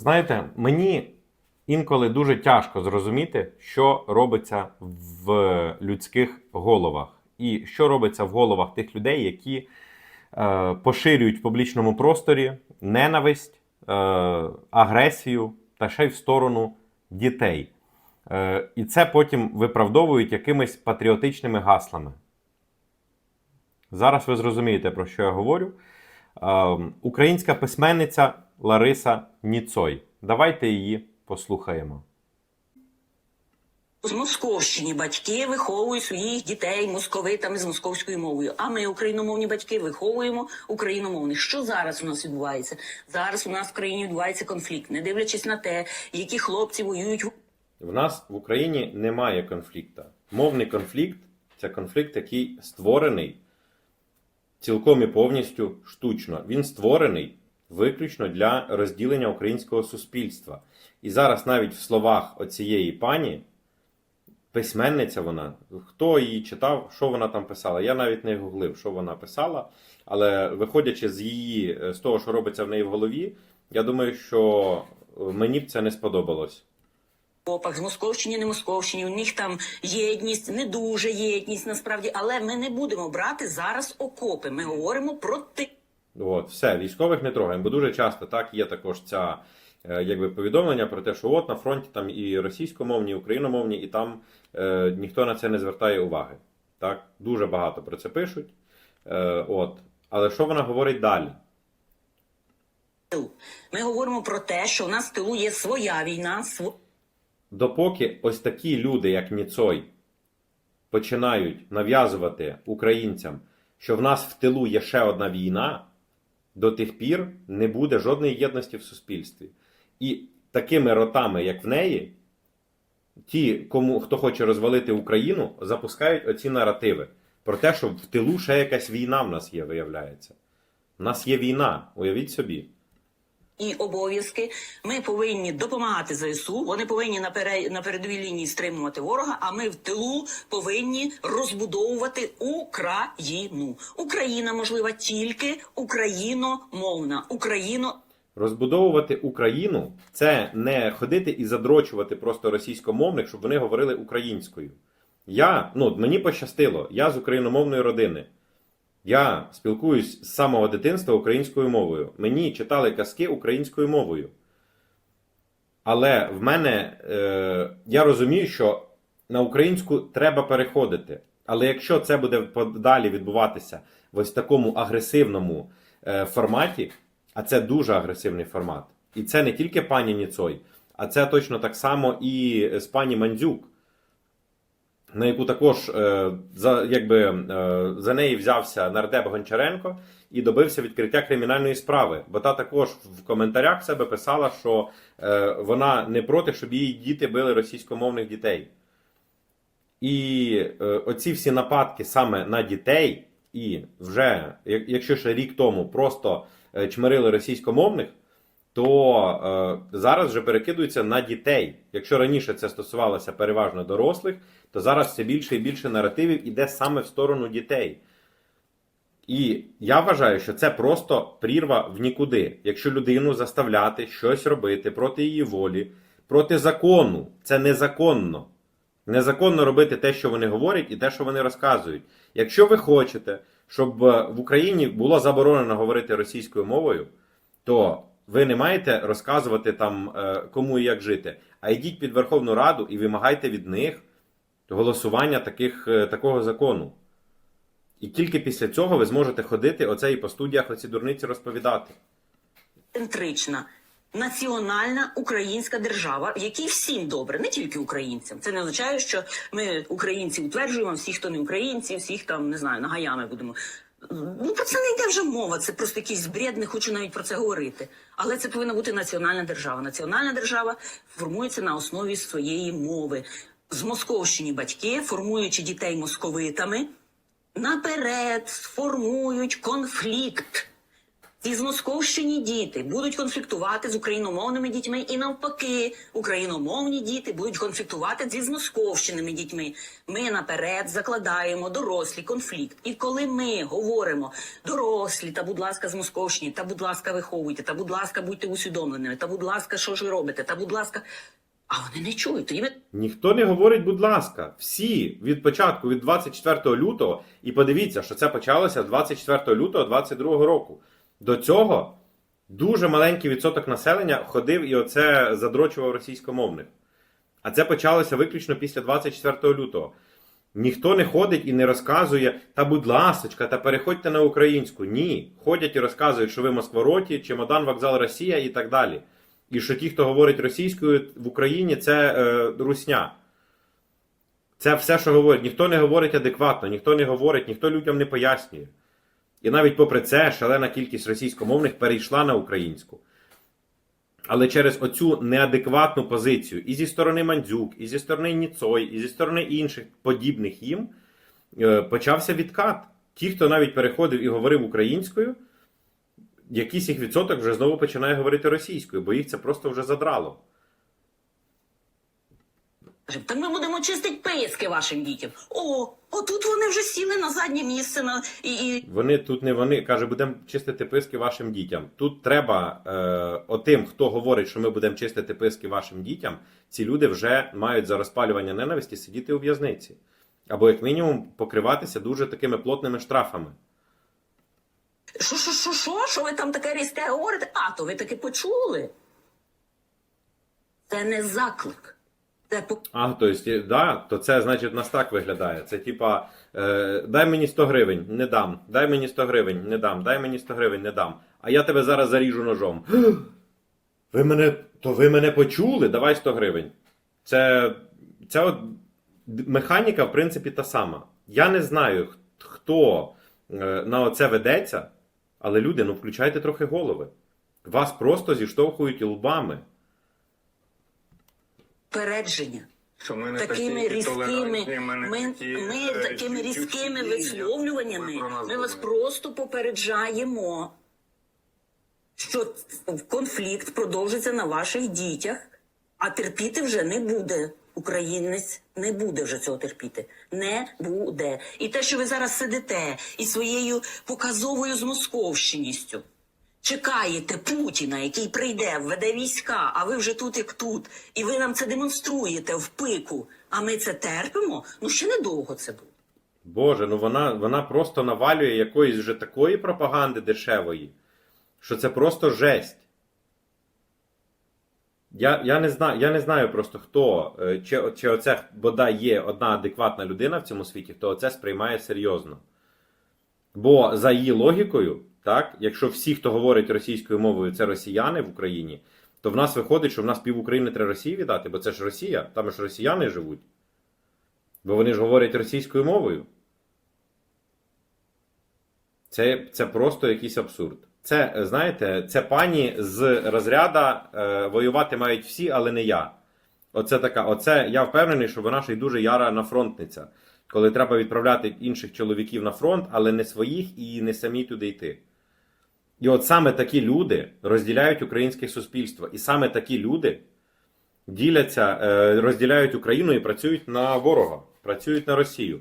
Знаєте, мені інколи дуже тяжко зрозуміти, що робиться в людських головах, і що робиться в головах тих людей, які е, поширюють в публічному просторі ненависть, е, агресію та ще й в сторону дітей. Е, і це потім виправдовують якимись патріотичними гаслами. Зараз ви зрозумієте, про що я говорю. Е, українська письменниця Лариса Ніцой. Давайте її послухаємо. З Московщині батьки виховують своїх дітей московитами з московською мовою. А ми, україномовні батьки, виховуємо україномовних. Що зараз у нас відбувається? Зараз у нас в країні відбувається конфлікт, не дивлячись на те, які хлопці воюють в В нас в Україні немає конфлікту. Мовний конфлікт це конфлікт, який створений цілком і повністю штучно. Він створений виключно для розділення українського суспільства. І зараз навіть в словах оцієї пані, письменниця вона, хто її читав, що вона там писала. Я навіть не гуглив, що вона писала. Але виходячи з її, з того, що робиться в неї в голові, я думаю, що мені б це не сподобалось. окопах, з Московщині, не Московщині. У них там єдність, не дуже єдність насправді. Але ми не будемо брати зараз окопи. Ми говоримо про ти. От, все, військових не трогаємо, бо дуже часто так є також ця е, якби повідомлення про те, що от на фронті там і російськомовні, і україномовні, і там е, ніхто на це не звертає уваги. Так, дуже багато про це пишуть. Е, от. Але що вона говорить далі? Ми говоримо про те, що у нас в тилу є своя війна, св... Допоки ось такі люди, як Ніцой, починають нав'язувати українцям, що в нас в тилу є ще одна війна, до тих пір не буде жодної єдності в суспільстві. І такими ротами, як в неї, ті, кому хто хоче розвалити Україну, запускають оці наративи про те, що в тилу ще якась війна в нас є, виявляється. У нас є війна, уявіть собі. І обов'язки. Ми повинні допомагати ЗСУ. Вони повинні на, на передовій лінії стримувати ворога. А ми в тилу повинні розбудовувати Україну. Україна можлива тільки україномовна. Україно Розбудовувати Україну це не ходити і задрочувати просто російськомовних, щоб вони говорили українською. Я, ну, мені пощастило, я з україномовної родини. Я спілкуюсь з самого дитинства українською мовою. Мені читали казки українською мовою. Але в мене е, я розумію, що на українську треба переходити. Але якщо це буде подалі відбуватися в ось такому агресивному е, форматі, а це дуже агресивний формат, і це не тільки пані Ніцой, а це точно так само і з пані Мандзюк, на яку також е, за, якби, е, за неї взявся нардеп Гончаренко і добився відкриття кримінальної справи. Бо та також в коментарях в себе писала, що е, вона не проти, щоб її діти били російськомовних дітей. І оці всі нападки саме на дітей, і вже, якщо ще рік тому просто чмирили російськомовних, то е, зараз вже перекидуються на дітей. Якщо раніше це стосувалося переважно дорослих, то зараз все більше і більше наративів іде саме в сторону дітей. І я вважаю, що це просто прірва в нікуди. Якщо людину заставляти щось робити проти її волі, проти закону, це незаконно. Незаконно робити те, що вони говорять, і те, що вони розказують. Якщо ви хочете, щоб е, в Україні було заборонено говорити російською мовою, то ви не маєте розказувати там е, кому і як жити, а йдіть під Верховну Раду і вимагайте від них голосування таких, е, такого закону. І тільки після цього ви зможете ходити оце і по студіях оці дурниці розповідати. центрична. Національна українська держава, в якій всім добре, не тільки українцям. Це не означає, що ми українці утверджуємо всіх, хто не українці, всіх там не знаю, нагаями будемо. Ну про це не йде вже мова. Це просто якийсь бред, не хочу навіть про це говорити. Але це повинна бути національна держава. Національна держава формується на основі своєї мови. З Московщині батьки, формуючи дітей московитами, наперед сформують конфлікт ці змосковщені діти будуть конфліктувати з україномовними дітьми, і навпаки, україномовні діти будуть конфліктувати зі змосковщеними дітьми. Ми наперед закладаємо дорослий конфлікт. І коли ми говоримо дорослі, та будь ласка, змосковщині, та будь ласка, виховуйте, та будь ласка, будьте усвідомленими, та будь ласка, що ж ви робите, та будь ласка. А вони не чують. Тоді ми Ніхто не говорить, будь ласка, всі від початку, від 24 лютого, і подивіться, що це почалося 24 лютого 22 року. До цього дуже маленький відсоток населення ходив і оце задрочував російськомовних. А це почалося виключно після 24 лютого. Ніхто не ходить і не розказує, та будь ласочка, та переходьте на українську. Ні. Ходять і розказують, що ви Москвороті, чемодан, вокзал Росія і так далі. І що ті, хто говорить російською в Україні, це е, русня. Це все, що говорять. Ніхто не говорить адекватно, ніхто не говорить, ніхто людям не пояснює. І навіть попри це, шалена кількість російськомовних перейшла на українську. Але через оцю неадекватну позицію і зі сторони Мандзюк, і зі сторони Ніцой, і зі сторони інших подібних їм е, почався відкат. Ті, хто навіть переходив і говорив українською, якийсь їх відсоток вже знову починає говорити російською, бо їх це просто вже задрало. Кажемо, так ми будемо чистити писки вашим дітям. О, отут вони вже сіли на заднє місце на і, і Вони тут не вони каже, будемо чистити писки вашим дітям. Тут треба е, отим, хто говорить, що ми будемо чистити писки вашим дітям. Ці люди вже мають за розпалювання ненависті сидіти у в'язниці, або як мінімум покриватися дуже такими плотними штрафами. Що, що, що, що? Що ви там таке різке говорите? А, то ви таки почули. Це не заклик. А, то есть, да, то це значить у нас так виглядає. Це типа е, дай мені 100 гривень, не дам. Дай мені 100 гривень, не дам. Дай мені 100 гривень, не дам. А я тебе зараз заріжу ножом. Ви мене, то ви мене почули? Давай 100 гривень. Це, це от механіка, в принципі, та сама. Я не знаю, хто е, на оце ведеться, але люди, ну включайте трохи голови. Вас просто зіштовхують лбами. Попередження. Що ми не Такими такі різкими, ми, ми, такі, е, такими різкими висловлюваннями нас ми вас просто попереджаємо, що конфлікт продовжиться на ваших дітях, а терпіти вже не буде. Українець не буде вже цього терпіти. Не буде. І те, що ви зараз сидите і своєю показовою змосковщиністю чекаєте Путіна, який прийде, введе війська, а ви вже тут як тут, і ви нам це демонструєте в пику, а ми це терпимо, ну ще недовго це буде. Боже, ну вона, вона просто навалює якоїсь вже такої пропаганди дешевої, що це просто жесть. Я, я, не, знаю, я не знаю просто хто, е, чи, чи оце бодай є одна адекватна людина в цьому світі, хто оце сприймає серйозно. Бо за її логікою, так, якщо всі, хто говорить російською мовою, це росіяни в Україні, то в нас виходить, що в нас пів України треба Росії віддати, бо це ж Росія, там ж росіяни живуть. Бо вони ж говорять російською мовою. Це, це просто якийсь абсурд. Це, е, знаєте, це пані з розряда е, воювати мають всі, але не я. Оце така, оце я впевнений, що вона ще й дуже яра нафронтниця, коли треба відправляти інших чоловіків на фронт, але не своїх і не самі туди йти. І от саме такі люди розділяють українське суспільство. І саме такі люди діляться, е, розділяють Україну і працюють на ворога, працюють на Росію.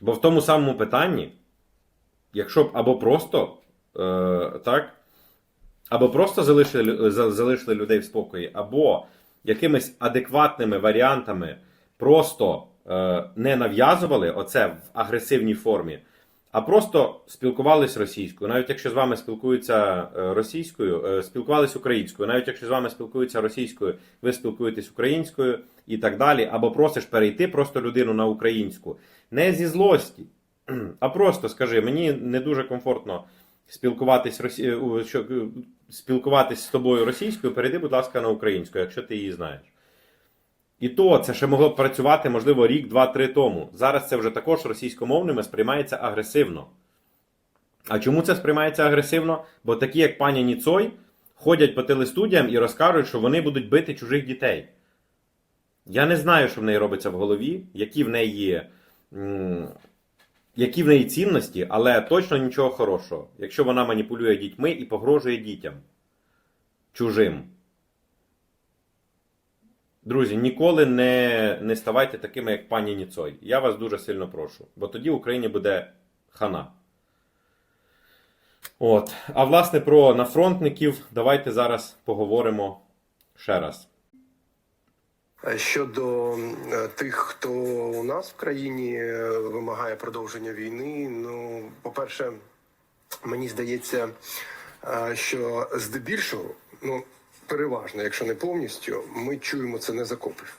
Бо в тому самому питанні, якщо б або просто е, так, або просто залишили, залишили людей в спокої, або якимись адекватними варіантами просто е, не нав'язували оце в агресивній формі, а просто спілкувались російською. Навіть якщо з вами спілкуються е, російською, е, спілкувались українською, навіть якщо з вами спілкуються російською, ви спілкуєтесь українською і так далі, або просиш перейти просто людину на українську. Не зі злості, а просто скажи, мені не дуже комфортно спілкуватись, росі... е, спілкуватись з тобою російською, перейди, будь ласка, на українську, якщо ти її знаєш. І то це ще могло б працювати, можливо, рік, два-три тому. Зараз це вже також російськомовними сприймається агресивно. А чому це сприймається агресивно? Бо такі, як пані Ніцой, ходять по телестудіям і розкажуть, що вони будуть бити чужих дітей. Я не знаю, що в неї робиться в голові, які в неї, які в неї цінності, але точно нічого хорошого, якщо вона маніпулює дітьми і погрожує дітям чужим. Друзі, ніколи не, не ставайте такими, як пані Ніцой. Я вас дуже сильно прошу, бо тоді Україні буде хана. От. А власне про нафронтників давайте зараз поговоримо ще раз. Щодо е, тих, хто у нас в країні е, вимагає продовження війни, ну, по-перше, мені здається, е, що здебільшого, ну, переважно, якщо не повністю, ми чуємо це не з окопів.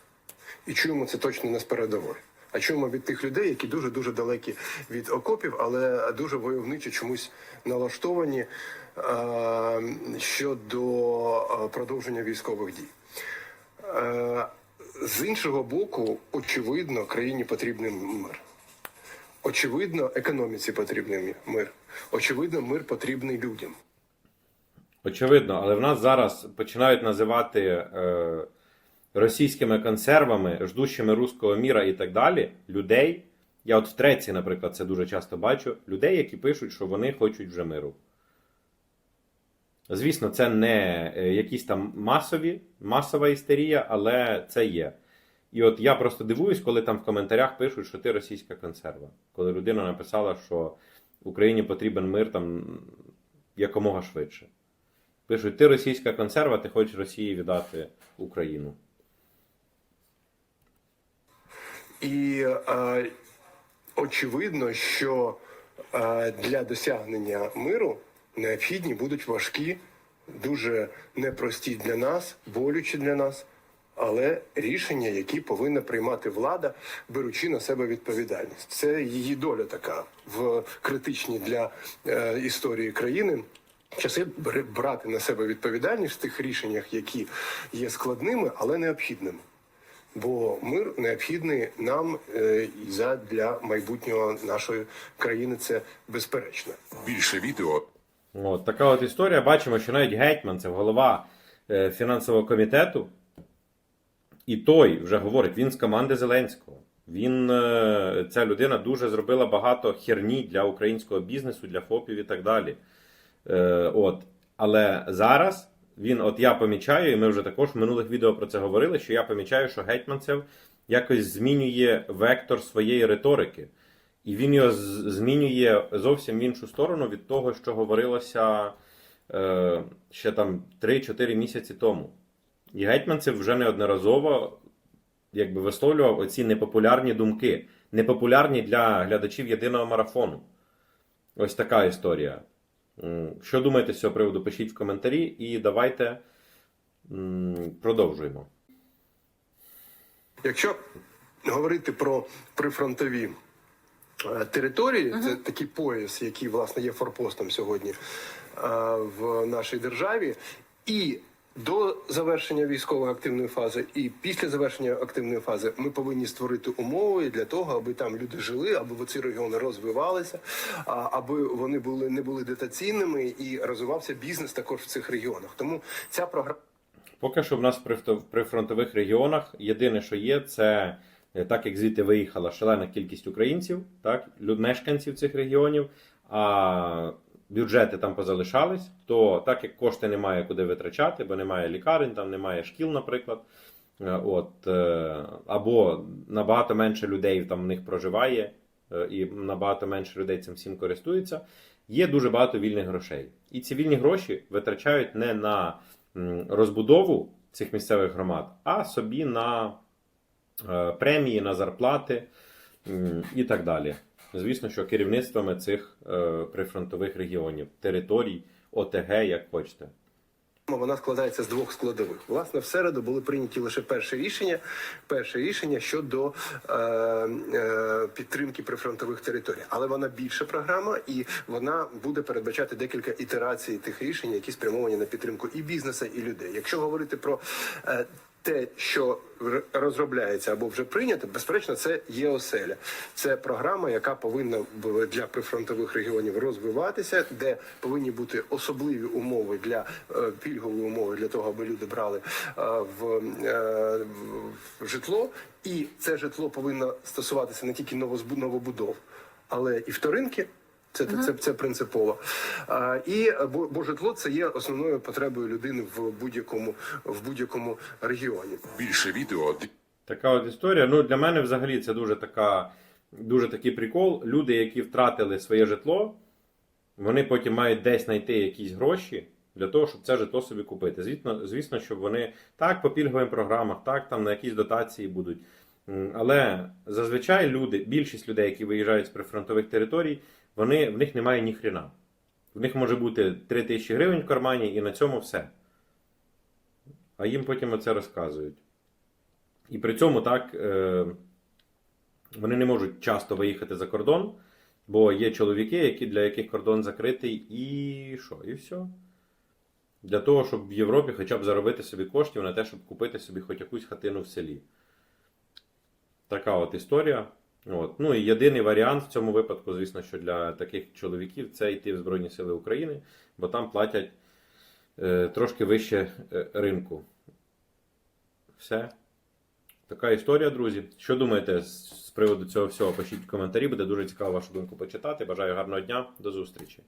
І чуємо це точно не з передової. А чуємо від тих людей, які дуже-дуже далекі від окопів, але дуже войовничо чомусь налаштовані е, щодо е, продовження військових дій. Е, З іншого боку, очевидно, країні потрібний мир. Очевидно, економіці потрібний мир. Очевидно, мир потрібний людям. Очевидно, але в нас зараз починають називати е, російськими консервами, ждущими руського міра і так далі людей. Я от в треці, наприклад, це дуже часто бачу. Людей, які пишуть, що вони хочуть вже миру. Звісно, це не е, якісь там масові, масова істерія, але це є. І от я просто дивуюсь, коли там в коментарях пишуть, що ти російська консерва. Коли людина написала, що Україні потрібен мир там якомога швидше. Пишуть, ти російська консерва, ти хочеш Росії віддати Україну. І е, очевидно, що е, для досягнення миру необхідні будуть важкі, дуже непрості для нас, болючі для нас, але рішення, які повинна приймати влада, беручи на себе відповідальність. Це її доля така в критичні для е, історії країни. Часи бр- брати на себе відповідальність в тих рішеннях, які є складними, але необхідними. Бо мир необхідний нам е, і за для майбутнього нашої країни. Це безперечно. Більше відео От така от історія. Бачимо, що навіть гетьман, це голова е, фінансового комітету, і той вже говорить, він з команди Зеленського. Він, е, ця людина дуже зробила багато херні для українського бізнесу, для ФОПів і так далі. Е, от. Але зараз він, от я помічаю, і ми вже також в минулих відео про це говорили, що я помічаю, що Гетьманцев якось змінює вектор своєї риторики. І він його змінює зовсім в іншу сторону від того, що говорилося е, ще там 3-4 місяці тому. І Гетьманцев вже неодноразово якби висловлював оці непопулярні думки, непопулярні для глядачів єдиного марафону. Ось така історія. Що думаєте з цього приводу? Пишіть в коментарі і давайте продовжуємо. Якщо говорити про прифронтові е, території, це такий пояс, який власне є форпостом сьогодні е, в нашій державі, і до завершення військової активної фази, і після завершення активної фази ми повинні створити умови для того, аби там люди жили, аби ці регіони розвивалися, аби вони були не були дотаційними і розвивався бізнес також в цих регіонах. Тому ця програма. Поки що в нас при вто- при фронтових регіонах єдине, що є, це е, так як звідти виїхала шалена кількість українців, так, мешканців цих регіонів, а бюджети там позалишались, то так як кошти немає куди витрачати, бо немає лікарень, там немає шкіл, наприклад. е, От, е, або набагато менше людей там в них проживає, е, і набагато менше людей цим всім користуються. Є дуже багато вільних грошей. І ці вільні гроші витрачають не на розбудову цих місцевих громад, а собі на премії, на зарплати і так далі. Звісно, що керівництвами цих е, прифронтових регіонів, територій, ОТГ, як хочете. Вона складається з двох складових. Власне, в середу були прийняті лише перше рішення. Перше рішення щодо е, е, підтримки прифронтових територій, але вона більша програма, і вона буде передбачати декілька ітерацій тих рішень, які спрямовані на підтримку і бізнесу, і людей. Якщо говорити про е, те, що розробляється або вже прийнято, безперечно, це є оселя. Це програма, яка повинна для прифронтових регіонів розвиватися, де повинні бути особливі умови для е, пільгові умови для того, аби люди брали е, в, е, в житло, і це житло повинно стосуватися не тільки новобудов. але і вторинки. Це, це, це принципово. А, і бо, бо житло це є основною потребою людини в будь-якому в будь-якому регіоні. Більше відео Така от історія. Ну, для мене взагалі це дуже така, дуже такий прикол. Люди, які втратили своє житло, вони потім мають десь знайти якісь гроші для того, щоб це житло собі купити. Звісно, звісно, щоб вони так по пільговим програмах, так там на якісь дотації будуть. Але зазвичай люди, більшість людей, які виїжджають з прифронтових територій, вони, в них немає ні хрена. В них може бути 3 тисячі гривень в кармані і на цьому все. А їм потім оце розказують. І при цьому так е, вони не можуть часто виїхати за кордон, бо є чоловіки, які, для яких кордон закритий, і що? І все. Для того, щоб в Європі хоча б заробити собі коштів на те, щоб купити собі хоч якусь хатину в селі. Така от історія. От. Ну і єдиний варіант в цьому випадку, звісно, що для таких чоловіків це йти в Збройні Сили України, бо там платять е, трошки вище е, ринку. Все. Така історія, друзі. Що думаєте з приводу цього всього? Пишіть в коментарі, буде дуже цікаво вашу думку почитати. Бажаю гарного дня, до зустрічі.